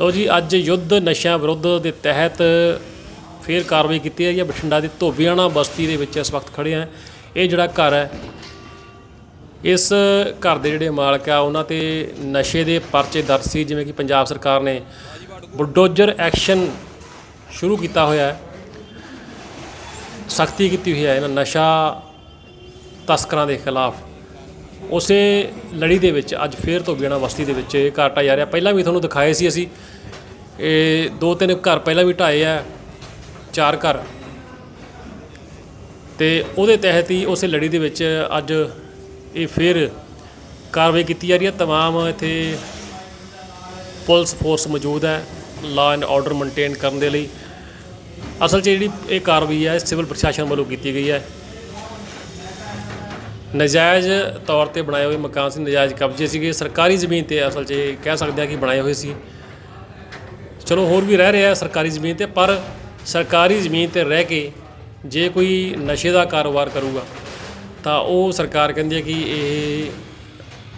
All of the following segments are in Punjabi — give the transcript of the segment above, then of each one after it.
ਲਓ ਜੀ, ਅੱਜ ਯੁੱਧ ਨਸ਼ਿਆਂ ਵਿਰੁੱਧ ਦੇ ਤਹਿਤ ਫੇਰ ਕਾਰਵਾਈ ਕੀਤੀ ਹੈ ਜੀ। ਬਠਿੰਡਾ ਦੀ ਧੋਬੀਆਣਾ ਬਸਤੀ ਦੇ ਵਿੱਚ ਇਸ ਵਕਤ ਖੜੇ ਆ। ਇਹ ਜਿਹੜਾ ਘਰ ਹੈ, ਇਸ ਘਰ ਦੇ ਜਿਹੜੇ ਮਾਲਕ ਆ, ਉਹਨਾਂ ਤੇ ਨਸ਼ੇ ਦੇ ਪਰਚੇ ਦਰਜ ਸੀ, ਜਿਵੇਂ ਕਿ ਪੰਜਾਬ ਸਰਕਾਰ ਨੇ ਬੁਲਡੋਜ਼ਰ ਐਕਸ਼ਨ ਸ਼ੁਰੂ ਕੀਤਾ ਹੋਇਆ ਹੈ। ਸਖਤੀ ਕੀਤੀ ਹੋਈ ਹੈ। ਇਹਨਾਂ ਨਸ਼ਾ ਤਸਕਰਾਂ ਦੇ ਖਿਲਾਫ ਉਸੇ ਲੜੀ ਦੇ ਵਿੱਚ ਅੱਜ ਫੇਰ ਤੋਂ ਬਿਆਣਾ ਬਸਤੀ ਦੇ ਵਿੱਚ ਇਹ ਘਰ ਢਾਇਆ ਜਾ ਰਿਹਾ ਪਹਿਲਾਂ ਵੀ ਤੁਹਾਨੂੰ ਦਿਖਾਏ ਸੀ ਅਸੀਂ ਇਹ ਦੋ ਤਿੰਨ ਘਰ ਪਹਿਲਾਂ ਵੀ ਢਾਏ ਆ ਚਾਰ ਘਰ ਤੇ ਉਹਦੇ ਤਹਿਤ ਹੀ ਉਸੇ ਲੜੀ ਦੇ ਵਿੱਚ ਅੱਜ ਇਹ ਫੇਰ ਕਾਰਵਾਈ ਕੀਤੀ ਜਾ ਰਹੀ ਹੈ तमाम ਇੱਥੇ ਪੁਲਿਸ ਫੋਰਸ ਮੌਜੂਦ ਹੈ ਲਾ ਐਂਡ ਆਰਡਰ ਮੇਨਟੇਨ ਕਰਨ ਦੇ ਲਈ ਅਸਲ 'ਚ ਜਿਹੜੀ ਇਹ ਕਾਰਵਾਈ ਹੈ ਸਿਵਲ ਪ੍ਰਸ਼ਾਸਨ ਵੱਲੋਂ ਕੀਤੀ ਗਈ ਹੈ ਨਜਾਇਜ਼ ਤੌਰ ਤੇ ਬਣਾਏ ਹੋਏ ਮਕਾਨ ਸੀ, ਨਜਾਇਜ਼ ਕਬਜ਼ੇ ਸੀਗੇ। ਸਰਕਾਰੀ ਜ਼ਮੀਨ ਤੇ ਅਸਲ 'ਚ ਇਹ ਕਹਿ ਸਕਦੇ ਆ ਕਿ ਬਣਾਏ ਹੋਏ ਸੀ। ਚਲੋ, ਹੋਰ ਵੀ ਰਹਿ ਰਿਹਾ ਸਰਕਾਰੀ ਜ਼ਮੀਨ ਤੇ, ਪਰ ਸਰਕਾਰੀ ਜ਼ਮੀਨ ਤੇ ਰਹਿ ਕੇ ਜੇ ਕੋਈ ਨਸ਼ੇ ਦਾ ਕਾਰੋਬਾਰ ਕਰੂਗਾ, ਤਾਂ ਉਹ ਸਰਕਾਰ ਕਹਿੰਦੀ ਹੈ ਕਿ ਇਹ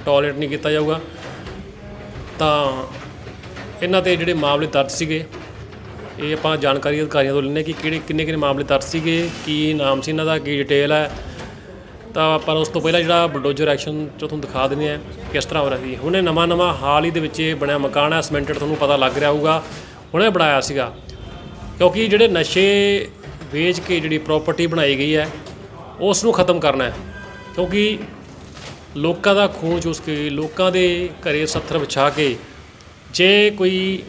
ਟੋਲਰੇਟ ਨਹੀਂ ਕੀਤਾ ਜਾਊਗਾ। ਤਾਂ ਇਹਨਾਂ ਤੇ ਜਿਹੜੇ ਮਾਮਲੇ ਦਰਜ ਸੀਗੇ, ਇਹ ਆਪਾਂ ਜਾਣਕਾਰੀ ਅਧਿਕਾਰੀਆਂ ਤੋਂ ਲੈਣੇ ਕਿ ਕਿਹੜੇ ਕਿੰਨੇ ਕਿੰਨੇ ਮਾਮਲੇ ਦਰਜ ਸੀਗੇ, ਕੀ ਨਾਮ ਸੀ ਇਹਨਾਂ ਦਾ, ਕੀ ਡਿਟੇਲ ਹੈ। ਤਾਂ ਪਰ ਉਸ ਤੋਂ ਪਹਿਲਾਂ ਜਿਹੜਾ ਬਲਡੋਜ਼ਰ ਐਕਸ਼ਨ ਜੋ ਤੁਹਾਨੂੰ ਦਿਖਾ ਦਿੰਦੇ ਆ ਕਿਸ ਤਰ੍ਹਾਂ ਹੋ ਰਿਹਾ ਸੀ। ਹੁਣੇ ਨਵਾਂ ਨਵਾਂ ਹਾਲ ਹੀ ਦੇ ਵਿੱਚ ਇਹ ਬਣਿਆ ਮਕਾਨ ਹੈ ਸਮੈਂਟਡ ਤੁਹਾਨੂੰ ਪਤਾ ਲੱਗ ਰਿਹਾ ਹੋਊਗਾ। ਹੁਣੇ ਬਣਾਇਆ ਸੀਗਾ। ਕਿਉਂਕਿ ਜਿਹੜੇ ਨਸ਼ੇ ਵੇਚ ਕੇ ਜਿਹੜੀ ਪ੍ਰਾਪਰਟੀ ਬਣਾਈ ਗਈ ਹੈ, ਉਸ ਨੂੰ ਖਤਮ ਕਰਨਾ ਹੈ। ਕਿਉਂਕਿ ਲੋਕਾਂ ਦਾ ਖੂਨ ਚੂਸ ਕੇ, ਲੋਕਾਂ ਦੇ ਘਰੇ ਸੱਥਰ ਵਿਛਾ ਕੇ ਜੇ ਕੋਈ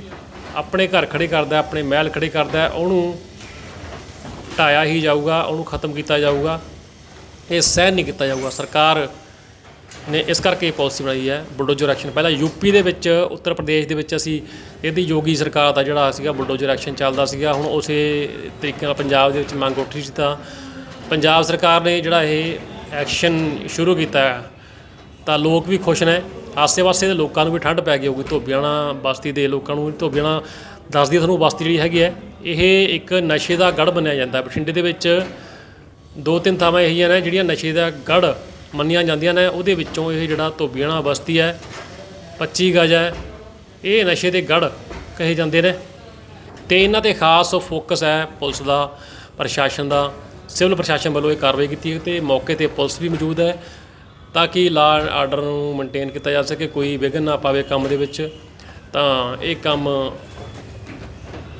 ਆਪਣੇ ਘਰ ਖੜੇ ਕਰਦਾ, ਆਪਣੇ ਮਹਿਲ ਖੜੇ ਕਰਦਾ, ਉਹਨੂੰ ਢਾਇਆ ਹੀ ਜਾਊਗਾ, ਉਹਨੂੰ ਖਤਮ ਕੀਤਾ ਜਾਊਗਾ। ਇਹ ਸਹਿਨ ਨਹੀਂ ਕੀਤਾ ਜਾਊਗਾ। ਸਰਕਾਰ ਨੇ ਇਸ ਕਰਕੇ ਇਹ ਪਾਲਿਸੀ ਬਣਾਈ ਹੈ, ਬੁਲਡੋਜ਼ਰ ਐਕਸ਼ਨ। ਪਹਿਲਾਂ ਯੂਪੀ ਦੇ ਵਿੱਚ, ਉੱਤਰ ਪ੍ਰਦੇਸ਼ ਦੇ ਵਿੱਚ ਅਸੀਂ ਇਹਦੀ ਯੋਗੀ ਸਰਕਾਰ ਦਾ ਜਿਹੜਾ ਸੀਗਾ ਬੁਲਡੋਜ਼ਰ ਐਕਸ਼ਨ ਚੱਲਦਾ ਸੀਗਾ, ਹੁਣ ਉਸੇ ਤਰੀਕੇ ਨਾਲ ਪੰਜਾਬ ਦੇ ਵਿੱਚ ਮੰਗ ਉੱਠ ਰਹੀ ਸੀ ਤਾਂ ਪੰਜਾਬ ਸਰਕਾਰ ਨੇ ਜਿਹੜਾ ਇਹ ਐਕਸ਼ਨ ਸ਼ੁਰੂ ਕੀਤਾ ਤਾਂ ਲੋਕ ਵੀ ਖੁਸ਼ ਨੇ। ਆਸੇ-ਪਾਸੇ ਦੇ ਲੋਕਾਂ ਨੂੰ ਵੀ ਠੰਡ ਪੈ ਗਈ ਹੋਊਗੀ। ਧੋਬੀਆਣਾ ਬਸਤੀ ਦੇ ਲੋਕਾਂ ਨੂੰ ਵੀ ਧੋਬੀਆਣਾ ਦੱਸਦੀ ਤੁਹਾਨੂੰ ਬਸਤੀ ਜਿਹੜੀ ਹੈਗੀ ਹੈ, ਇਹ ਇੱਕ ਨਸ਼ੇ ਦਾ ਗੜ ਬਣਿਆ ਜਾਂਦਾ ਬਠਿੰਡੇ ਦੇ ਵਿੱਚ ਦੋ ਤਿੰਨ ਥਾਵਾਂ ਇਹੀ ਨੇ ਜਿਹੜੀਆਂ ਨਸ਼ੇ ਦਾ ਗੜ ਮੰਨੀਆਂ ਜਾਂਦੀਆਂ ਨੇ, ਉਹਦੇ ਵਿੱਚੋਂ ਇਹ ਜਿਹੜਾ ਧੋਬੀਆਣਾ ਬਸਤੀ ਹੈ 25 ਗਜ ਹੈ, ਇਹ ਨਸ਼ੇ ਦੇ ਗੜ ਕਹੇ ਜਾਂਦੇ ਨੇ। ਤੇ ਇਹਨਾਂ ਤੇ ਖਾਸ ਫੋਕਸ ਹੈ ਪੁਲਿਸ ਦਾ, ਪ੍ਰਸ਼ਾਸਨ ਦਾ, ਸਿਵਲ ਪ੍ਰਸ਼ਾਸਨ ਵੱਲੋਂ ਇਹ ਕਾਰਵਾਈ ਕੀਤੀ ਹੈ ਤੇ ਮੌਕੇ ਤੇ ਪੁਲਿਸ ਵੀ ਮੌਜੂਦ ਹੈ ਤਾਂ ਕਿ ਲਾਅ ਆਰਡਰ ਨੂੰ ਮੇਨਟੇਨ ਕੀਤਾ ਜਾ ਸਕੇ, ਕੋਈ ਵਿਘਨ ਨਾ ਪਾਵੇ ਕੰਮ ਦੇ ਵਿੱਚ। ਤਾਂ ਇਹ ਕੰਮ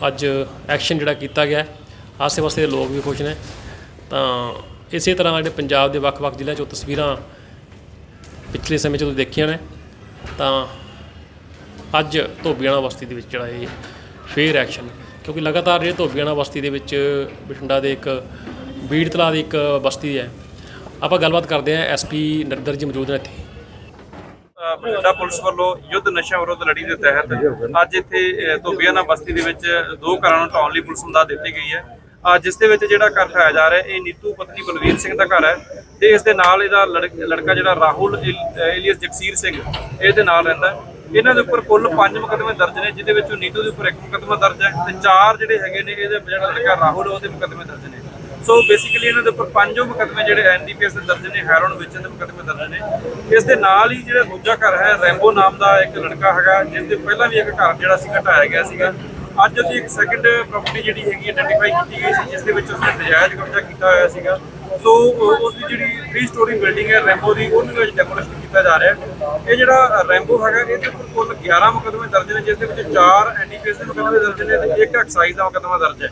ਅੱਜ ਐਕਸ਼ਨ ਜਿਹੜਾ ਕੀਤਾ ਗਿਆ। ਆਸੇ-ਪਾਸੇ ਦੇ ਲੋਕ ਵੀ ਖੁਸ਼ ਨੇ। ਤਾਂ ਇਸੇ ਤਰ੍ਹਾਂ ਜਿਹੜੇ ਪੰਜਾਬ ਦੇ ਵੱਖ-ਵੱਖ ਜ਼ਿਲ੍ਹਿਆਂ ਚੋਂ ਤਸਵੀਰਾਂ ਪਿਛਲੇ ਸਮੇਂ 'ਚ ਤੁਸੀਂ ਦੇਖੀਆਂ ਨੇ ਤਾਂ ਅੱਜ ਧੋਬੀਆਣਾ ਬਸਤੀ ਦੇ ਵਿੱਚ ਜਿਹੜਾ ਇਹ ਫੇਰ ਐਕਸ਼ਨ ਕਿਉਂਕਿ ਲਗਾਤਾਰ ਜਿਹੜੇ ਧੋਬੀਆਣਾ ਬਸਤੀ ਦੇ ਵਿੱਚ ਬਠਿੰਡਾ ਦੇ ਇੱਕ ਬੀੜ ਤਲਾ ਦੀ ਇੱਕ ਬਸਤੀ ਹੈ। ਆਪਾਂ ਗੱਲਬਾਤ ਕਰਦੇ ਹਾਂ ਐਸਪੀ ਨਰਿੰਦਰ ਜੀ ਮੌਜੂਦ ਨੇ ਇੱਥੇ। ਬਠਿੰਡਾ ਪੁਲਿਸ ਵੱਲੋਂ ਯੁੱਧ ਨਸ਼ਾ ਵਿਰੋਧ ਲੜੀ ਦੇ ਤਹਿਤ ਅੱਜ ਇੱਥੇ ਅ, ਧੋਬੀਆਣਾ ਬਸਤੀ ਦੇ ਵਿੱਚ ਦੋ ਘਰਾਂ ਨੂੰ ਢਾਉਣ ਲਈ ਪੁਲਿਸ ਨੂੰ ਦਾ ਦਿੱਤੀ ਗਈ ਹੈ। ਜਿਸ ਦੇ ਵਿੱਚ ਜਿਹੜਾ ਘਰ ਢਾਇਆ ਜਾ ਰਿਹਾ, ਇਹ ਨੀਤੂ ਪਤਨੀ ਬਲਵੀਰ ਸਿੰਘ ਦਾ ਘਰ ਹੈ ਤੇ ਇਸ ਦੇ ਨਾਲ ਇਹਦਾ ਲੜਕਾ ਜਿਹੜਾ ਰਾਹੁਲ ਏਲੀਅਸ ਜਗਸੀਰ ਸਿੰਘ ਇਹਦੇ ਨਾਲ ਰਹਿੰਦਾ ਇਹਨਾਂ ਦੇ ਉੱਪਰ ਕੁੱਲ 5 ਮੁਕੱਦਮੇ ਦਰਜ ਨੇ, ਜਿਹਦੇ ਵਿੱਚੋਂ ਨੀਤੂ ਦੇ ਉੱਪਰ ਇੱਕ ਮੁਕੱਦਮਾ ਦਰਜ ਹੈ ਤੇ ਚਾਰ ਜਿਹੜੇ ਹੈਗੇ ਨੇ, ਇਹਦੇ ਜਿਹੜਾ ਲੜਕਾ ਰਾਹੁਲ ਉਹਦੇ ਮੁਕੱਦਮੇ ਦਰਜ ਨੇ। ਸੋ ਬੇਸਿਕਲੀ ਇਹਨਾਂ ਦੇ ਉੱਪਰ ਪੰਜੋ ਮੁਕੱਦਮੇ ਜਿਹੜੇ ਐਨਡੀਪੀਐਸ ਦੇ ਦਰਜ ਨੇ, ਹੈਰੋਨ ਵੇਚਣ ਦੇ ਮੁਕੱਦਮੇ ਦਰਜ ਨੇ। ਇਸ ਦੇ ਨਾਲ ਹੀ ਜਿਹੜਾ ਦੂਜਾ ਘਰ ਹੈ, ਰੈਂਬੋ ਨਾਮ ਦਾ ਇੱਕ ਲੜਕਾ ਹੈਗਾ, ਜਿਸ ਦੇ ਪਹਿਲਾਂ ਵੀ ਇੱਕ ਘਰ ਜਿਹੜਾ ਸੀ, ਘਟਾਇਆ ਗਿਆ ਸੀਗਾ। ਅੱਜ ਅਸੀਂ ਇੱਕ ਸੈਕੰਡ ਪ੍ਰਾਪਰਟੀ ਜਿਹੜੀ ਹੈਗੀ ਆਇਡੈਂਟੀਫਾਈ ਕੀਤੀ ਗਈ ਸੀ, ਜਿਸ ਦੇ ਵਿੱਚ ਉਸਨੇ ਨਜਾਇਜ਼ ਕਬਜ਼ਾ ਕੀਤਾ ਹੋਇਆ ਸੀਗਾ। ਸੋ ਉਸ ਦੀ ਜਿਹੜੀ 3 ਸਟੋਰੀ ਬਿਲਡਿੰਗ ਹੈ ਰੈਂਬੋ ਦੀ, ਉਹਨੂੰ ਵਿੱਚ ਡੈਮੋਲਿਸ਼ਨ ਕੀਤਾ ਜਾ ਰਿਹਾ ਹੈ। ਇਹ ਜਿਹੜਾ ਰੈਂਬੋ ਹੈਗਾ, ਇਹਦੇ ਉੱਪਰ ਕੁੱਲ 11 ਮੁਕੱਦਮੇ ਦਰਜ ਨੇ, ਜਿਸ ਦੇ ਵਿੱਚ 4 ਐਨਡੀਪੀਐਸ ਦੇ ਮੁਕੱਦਮੇ ਦਰਜ ਨੇ ਤੇ ਇੱਕ ਐਕਸਾਈਜ਼ ਦਾ ਮੁਕੱਦਮਾ ਦਰਜ ਹੈ।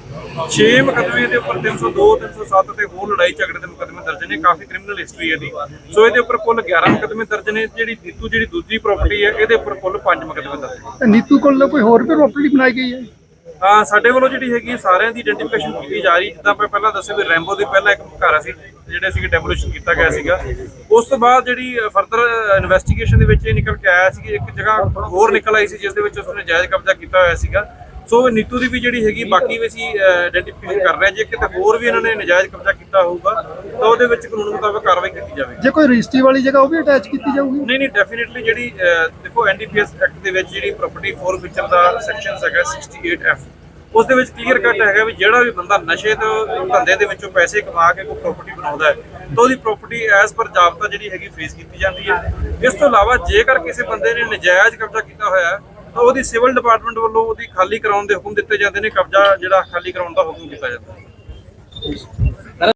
6 ਮੁਕੱਦਮੇ ਦੇ ਉੱਪਰ 302 307 ਤੇ ਹੋਰ ਲੜਾਈ ਝਗੜੇ ਦੇ ਮੁਕੱਦਮੇ ਦਰਜ ਨੇ, ਕਾਫੀ ਕ੍ਰਿਮੀਨਲ ਹਿਸਟਰੀ ਇਹਦੀ। ਸੋ ਇਹਦੇ ਉੱਪਰ ਕੁੱਲ 11 ਮੁਕੱਦਮੇ ਦਰਜ ਨੇ, ਜਿਹੜੀ ਨੀਤੂ, ਜਿਹੜੀ ਦੂਜੀ ਪ੍ਰਾਪਰਟੀ ਹੈ, ਇਹਦੇ ਉੱਪਰ ਕੁੱਲ 5 ਮੁਕੱਦਮੇ ਦਰਜ ਨੇ। ਨੀਤੂ ਕੋਲ ਕੋਈ ਹੋਰ ਵੀ ਪ੍ਰੋਪਰਟੀ ਬਣਾਈ ਗਈ ਹੈ? ਹਾਂ, ਸਾਡੇ ਵੱਲੋਂ ਜਿਹੜੀ ਹੈਗੀ ਸਾਰਿਆਂ ਦੀ ਆਇਡੈਂਟੀਫਿਕੇਸ਼ਨ ਕੀਤੀ ਜਾ ਰਹੀ, ਜਿੱਦਾਂ ਮੈਂ ਪਹਿਲਾਂ ਦੱਸਿਆ ਵੀ ਰੈਂਬੋ ਦੇ ਪਹਿਲਾਂ ਇੱਕ ਘਰ ਸੀ, ਜਿਹੜੇ ਸੀਗੇ ਡੈਮੋਲੀਸ਼ਨ ਕੀਤਾ ਗਿਆ ਸੀਗਾ। ਉਸ ਤੋਂ ਬਾਅਦ ਜਿਹੜੀ ਫਰਦਰ ਇਨਵੈਸਟੀਗੇਸ਼ਨ ਦੇ ਵਿੱਚ ਇਹ ਨਿਕਲ ਕੇ ਆਇਆ ਸੀ ਕਿ ਇੱਕ ਜਗ੍ਹਾ ਹੋਰ ਨਿਕਲ ਆਈ ਸੀ, ਜਿਸ ਦੇ ਵਿੱਚ ਉਸਨੇ ਜਾਇਜ਼ ਕਬਜ਼ਾ ਕੀਤਾ ਹੋਇਆ ਸੀਗਾ। ਸੋ ਨੀਤੂ ਦੀ ਵੀ ਜਿਹੜੀ ਹੈਗੀ ਬਾਕੀ ਵੀ ਅਸੀਂ ਆਇਡੈਂਟੀਫਿਕੇਸ਼ਨ ਕਰ ਰਹੇ ਹਾਂ। ਜੇ ਕਿਤੇ ਹੋਰ ਵੀ ਇਹਨਾਂ ਨੇ ਨਜਾਇਜ਼ ਕਬਜ਼ਾ ਕੀਤਾ ਹੋਊਗਾ ਤਾਂ ਉਹਦੇ ਵਿੱਚ ਕਾਨੂੰਨ ਮੁਤਾਬਕ ਕਾਰਵਾਈ ਕੀਤੀ ਜਾਵੇਗੀ। ਜੇ ਕੋਈ ਰਜਿਸਟਰੀ ਵਾਲੀ ਜਗ੍ਹਾ ਉਹ ਵੀ ਅਟੈਚ ਕੀਤੀ ਜਾਊਗੀ? ਨਹੀਂ ਨਹੀਂ ਡੈਫੀਨਿਟਲੀ ਜਿਹੜੀ ਦੇਖੋ ਐਨਡੀਪੀਐਸ ਐਕਟ ਦੇ ਵਿੱਚ ਜਿਹੜੀ ਪ੍ਰਾਪਰਟੀ ਫੋਰ ਫੀਚਰ ਦਾ ਸੈਕਸ਼ਨ ਹੈਗਾ 68F ਉਸ ਦੇ ਵਿੱਚ ਕਲੀਅਰ ਕੱਟ ਹੈਗਾ ਵੀ ਜਿਹੜਾ ਵੀ ਬੰਦਾ ਨਸ਼ੇ ਤੋਂ ਧੰਦੇ ਦੇ ਵਿੱਚੋਂ ਪੈਸੇ ਕਮਾ ਕੇ ਕੋਈ ਪ੍ਰਾਪਰਟੀ ਬਣਾਉਂਦਾ ਹੈ ਤਾਂ ਉਹਦੀ ਪ੍ਰਾਪਰਟੀ ਐਸ ਪਰ ਜਾਬਤਾ ਜਿਹੜੀ ਹੈਗੀ ਫੇਸ ਕੀਤੀ ਜਾਂਦੀ ਹੈ। ਇਸ ਤੋਂ ਇਲਾਵਾ ਜੇਕਰ ਕਿਸੇ ਬੰਦੇ ਨੇ ਨਜਾਇਜ਼ ਕਬਜ਼ਾ ਕੀਤਾ ਹੋਇਆ ਹੈ ਉਹਦੀ ਸਿਵਲ ਡਿਪਾਰਟਮੈਂਟ ਵੱਲੋਂ ਉਹਦੀ ਖਾਲੀ ਕਰਾਉਣ ਦੇ ਹੁਕਮ ਦਿੱਤੇ ਜਾਂਦੇ ਨੇ, ਕਬਜ਼ਾ ਜਿਹੜਾ ਖਾਲੀ ਕਰਾਉਣ ਦਾ ਹੁਕਮ ਕੀਤਾ ਜਾਂਦਾ। ਹੈ